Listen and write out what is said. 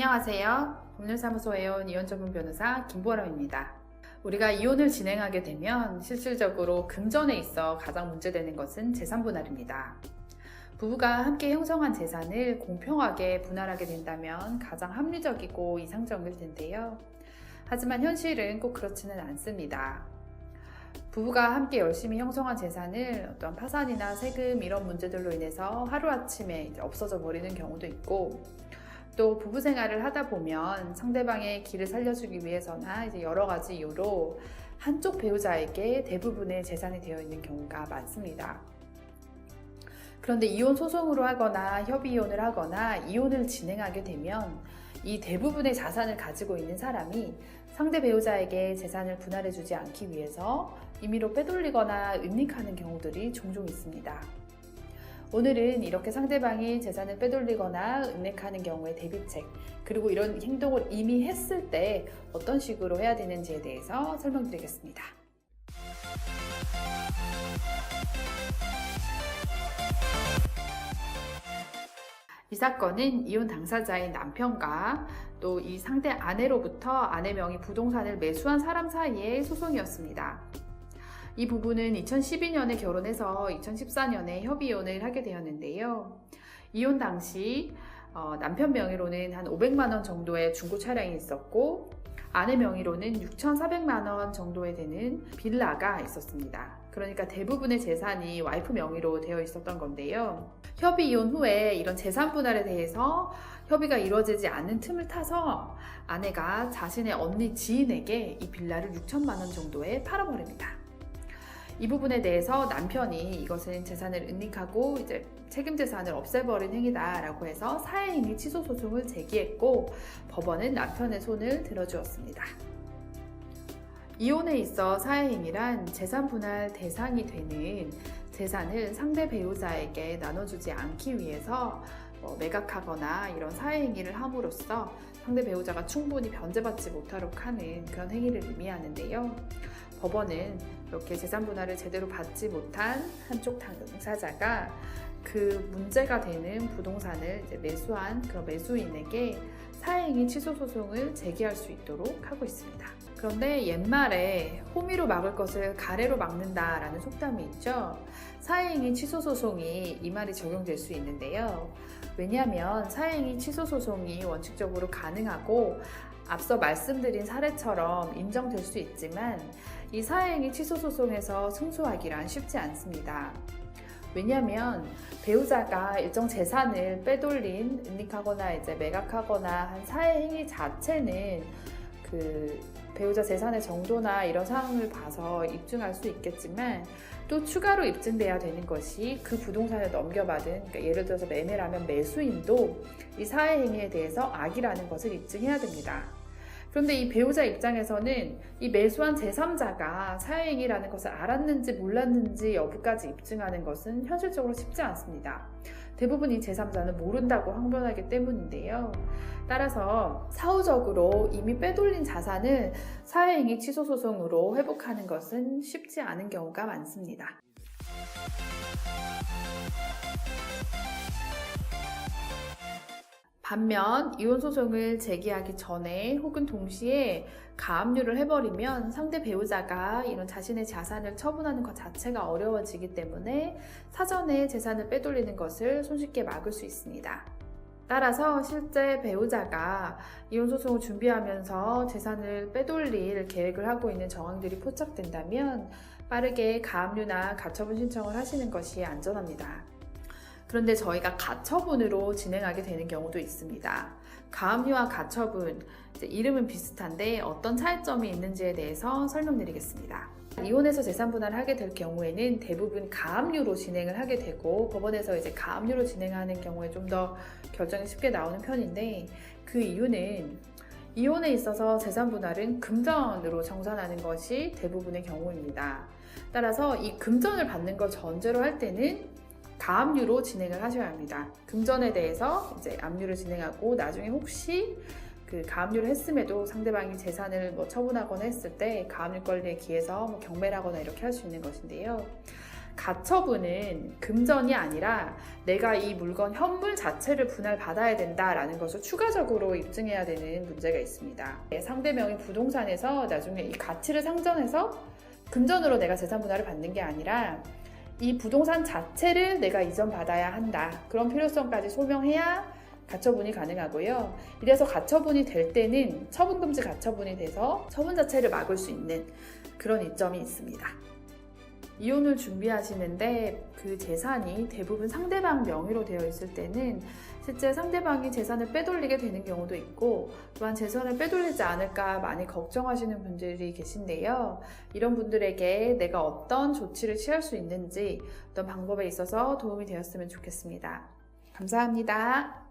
안녕하세요. 법률사무소에 온 이혼 전문 변호사 김보람입니다. 우리가 이혼을 진행하게 되면 실질적으로 금전에 있어 가장 문제되는 것은 재산 분할입니다. 부부가 함께 형성한 재산을 공평하게 분할하게 된다면 가장 합리적이고 이상적일 텐데요. 하지만 현실은 꼭 그렇지는 않습니다. 부부가 함께 열심히 형성한 재산을 어떤 파산이나 세금 이런 문제들로 인해서 하루아침에 없어져 버리는 경우도 있고 또 부부 생활을 하다 보면 상대방의 길을 살려주기 위해서나 이제 여러 가지 이유로 한쪽 배우자에게 대부분의 재산이 되어 있는 경우가 많습니다. 그런데 이혼 소송으로 하거나 협의 이혼을 하거나 이혼을 진행하게 되면 이 대부분의 자산을 가지고 있는 사람이 상대 배우자에게 재산을 분할해 주지 않기 위해서 임의로 빼돌리거나 은닉하는 경우들이 종종 있습니다. 오늘은 이렇게 상대방이 재산을 빼돌리거나 은닉하는 경우의 대비책, 그리고 이런 행동을 이미 했을 때 어떤 식으로 해야 되는지에 대해서 설명드리겠습니다. 이 사건은 이혼 당사자인 남편과 또 이 상대 아내로부터 아내 명의 부동산을 매수한 사람 사이의 소송이었습니다. 이 부부는 2012년에 결혼해서 2014년에 협의 이혼을 하게 되었는데요. 이혼 당시 어, 남편 명의로는 한 500만 원 정도의 중고 차량이 있었고 아내 명의로는 6,400만 원 정도에 되는 빌라가 있었습니다. 그러니까 대부분의 재산이 와이프 명의로 되어 있었던 건데요. 협의 이혼 후에 이런 재산 분할에 대해서 협의가 이루어지지 않는 틈을 타서 아내가 자신의 언니 지인에게 이 빌라를 6천만 원 정도에 팔아버립니다. 이 부분에 대해서 남편이 이것은 재산을 은닉하고 이제 책임 재산을 없애버린 행위다라고 해서 사회행위 취소 소송을 제기했고 법원은 남편의 손을 들어주었습니다. 이혼에 있어 사회행위란 재산 분할 대상이 되는 재산을 상대 배우자에게 나눠주지 않기 위해서 뭐 매각하거나 이런 사회 행위를 함으로써 상대 배우자가 충분히 변제받지 못하도록 하는 그런 행위를 의미하는데요. 법원은 이렇게 재산 분할을 제대로 받지 못한 한쪽 당사자가 그 문제가 되는 부동산을 매수한 그 매수인에게 사행위 취소 소송을 제기할 수 있도록 하고 있습니다. 그런데 옛말에 호미로 막을 것을 가래로 막는다라는 속담이 있죠. 사행위 취소 소송이 이 말이 적용될 수 있는데요. 왜냐하면 사행위 취소 소송이 원칙적으로 가능하고 앞서 말씀드린 사례처럼 인정될 수 있지만 이 사행위 취소 소송에서 승소하기란 쉽지 않습니다. 왜냐하면 배우자가 일정 재산을 빼돌린, 은닉하거나 이제 매각하거나 한 사회 행위 자체는 그 배우자 재산의 정도나 이런 상황을 봐서 입증할 수 있겠지만 또 추가로 입증돼야 되는 것이 그 부동산을 넘겨받은 그러니까 예를 들어서 매매라면 매수인도 이 사회 행위에 대해서 악이라는 것을 입증해야 됩니다. 그런데 이 배우자 입장에서는 이 매수한 제3자가 사회행위라는 것을 알았는지 몰랐는지 여부까지 입증하는 것은 현실적으로 쉽지 않습니다. 대부분 이 제3자는 모른다고 항변하기 때문인데요. 따라서 사후적으로 이미 빼돌린 자산을 사회행위 취소소송으로 회복하는 것은 쉽지 않은 경우가 많습니다. 반면 이혼 소송을 제기하기 전에 혹은 동시에 가압류를 해버리면 상대 배우자가 이런 자신의 자산을 처분하는 것 자체가 어려워지기 때문에 사전에 재산을 빼돌리는 것을 손쉽게 막을 수 있습니다. 따라서 실제 배우자가 이혼 소송을 준비하면서 재산을 빼돌릴 계획을 하고 있는 정황들이 포착된다면 빠르게 가압류나 가처분 신청을 하시는 것이 안전합니다. 그런데 저희가 가처분으로 진행하게 되는 경우도 있습니다. 가압류와 가처분, 이름은 비슷한데 어떤 차이점이 있는지에 대해서 설명드리겠습니다. 이혼해서 재산 분할을 하게 될 경우에는 대부분 가압류로 진행을 하게 되고 법원에서 이제 가압류로 진행하는 경우에 좀 더 결정이 쉽게 나오는 편인데 그 이유는 이혼에 있어서 재산 분할은 금전으로 정산하는 것이 대부분의 경우입니다. 따라서 이 금전을 받는 걸 전제로 할 때는 가압류로 진행을 하셔야 합니다. 금전에 대해서 이제 압류를 진행하고 나중에 혹시 그 가압류를 했음에도 상대방이 재산을 뭐 처분하거나 했을 때 가압류 권리에 기해서 뭐 경매를 하거나 이렇게 할 수 있는 것인데요. 가처분은 금전이 아니라 내가 이 물건 현물 자체를 분할받아야 된다라는 것을 추가적으로 입증해야 되는 문제가 있습니다. 네, 상대명의 부동산에서 나중에 이 가치를 상전해서 금전으로 내가 재산 분할을 받는 게 아니라 이 부동산 자체를 내가 이전받아야 한다. 그런 필요성까지 소명해야 가처분이 가능하고요. 이래서 가처분이 될 때는 처분금지 가처분이 돼서 처분 자체를 막을 수 있는 그런 이점이 있습니다. 이혼을 준비하시는데 그 재산이 대부분 상대방 명의로 되어 있을 때는 실제 상대방이 재산을 빼돌리게 되는 경우도 있고 또한 재산을 빼돌리지 않을까 많이 걱정하시는 분들이 계신데요. 이런 분들에게 내가 어떤 조치를 취할 수 있는지 어떤 방법에 있어서 도움이 되었으면 좋겠습니다. 감사합니다.